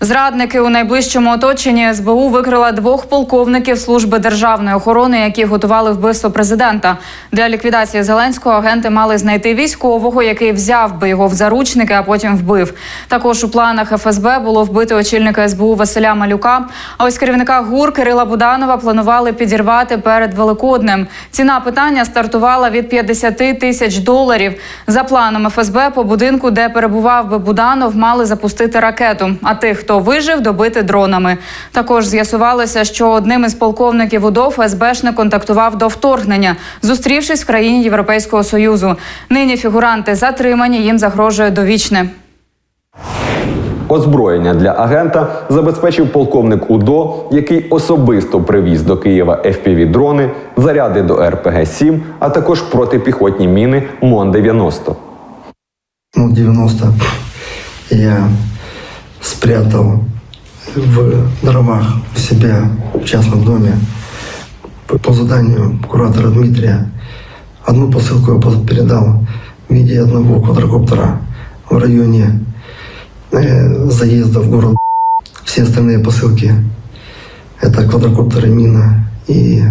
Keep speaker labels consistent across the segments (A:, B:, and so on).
A: Зрадники у найближчому оточенні СБУ викрила двох полковників служби державної охорони, які готували вбивство президента. Для ліквідації Зеленського агенти мали знайти військового, який взяв би його в заручники, а потім вбив. Також у планах ФСБ було вбити очільника СБУ Василя Малюка. А ось керівника ГУР Кирила Буданова планували підірвати перед Великоднем. Ціна питання стартувала від 50 тисяч доларів. За планом ФСБ по будинку, де перебував би Буданов, мали запустити ракету. А тих, хто вижив, добити дронами. Також з'ясувалося, що одним із полковників УДО ФСБшник контактував до вторгнення, зустрівшись в країні Європейського союзу. Нині фігуранти затримані, їм загрожує довічне.
B: Озброєння для агента забезпечив полковник УДО, який особисто привіз до Києва FPV-дрони, заряди до РПГ-7, а також протипіхотні міни МОН-90.
C: Ну, 90 я спрятал в дровах у себя в частном доме по, заданию куратора Дмитрия. Одну посылку я передал в виде одного квадрокоптера в районе э, заезда в город. Все остальные посылки это квадрокоптеры мина и,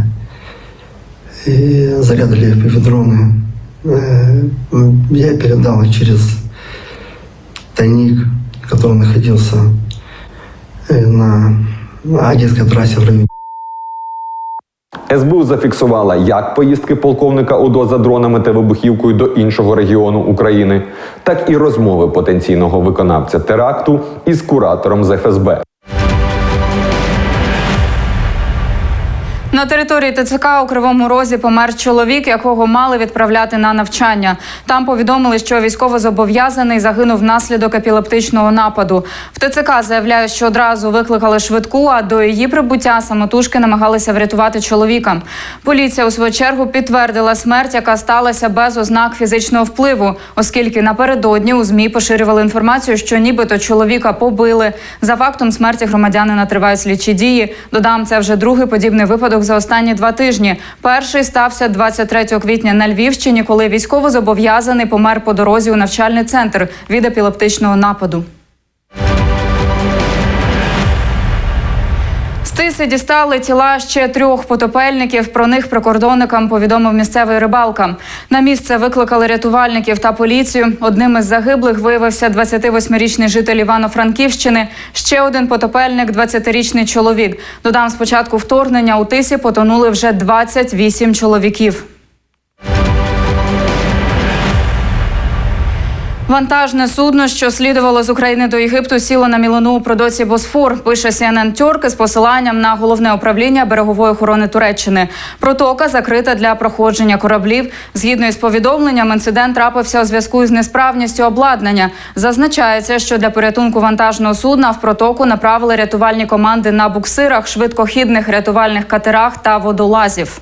C: и заряды FPV-дроны. Э, Я передал через тайник, который находился э, на, Одесской трассе в районе
B: СБУ зафіксувала як поїздки полковника УДО за дронами та вибухівкою до іншого регіону України, так і розмови потенційного виконавця теракту із куратором з ФСБ.
A: На території ТЦК у Кривому Розі помер чоловік, якого мали відправляти на навчання. Там повідомили, що військовозобов'язаний загинув внаслідок епілептичного нападу. В ТЦК заявляють, що одразу викликали швидку, а до її прибуття самотужки намагалися врятувати чоловіка. Поліція у свою чергу підтвердила смерть, яка сталася без ознак фізичного впливу, оскільки напередодні у змі поширювали інформацію, що нібито чоловіка побили. За фактом смерті громадянина тривають слідчі дії. Додам, це вже другий подібний випадок за останні два тижні. Перший стався 23 квітня на Львівщині, коли військовозобов'язаний помер по дорозі у навчальний центр від епілептичного нападу. Тиси дістали тіла ще трьох потопельників. Про них прикордонникам повідомив місцевий рибалка. На місце викликали рятувальників та поліцію. Одним із загиблих виявився 28-річний житель Івано-Франківщини. Ще один потопельник, 20-річний чоловік. Додам, спочатку вторгнення у тисі потонули вже 28 чоловіків. Вантажне судно, що слідувало з України до Єгипту, сіло на мілину у продоці Босфор. Пише CNN Тюрк з посиланням на головне управління берегової охорони Туреччини. Протока закрита для проходження кораблів. Згідно із повідомленням, інцидент трапився у зв'язку із несправністю обладнання. Зазначається, що для порятунку вантажного судна в протоку направили рятувальні команди на буксирах, швидкохідних рятувальних катерах та водолазів.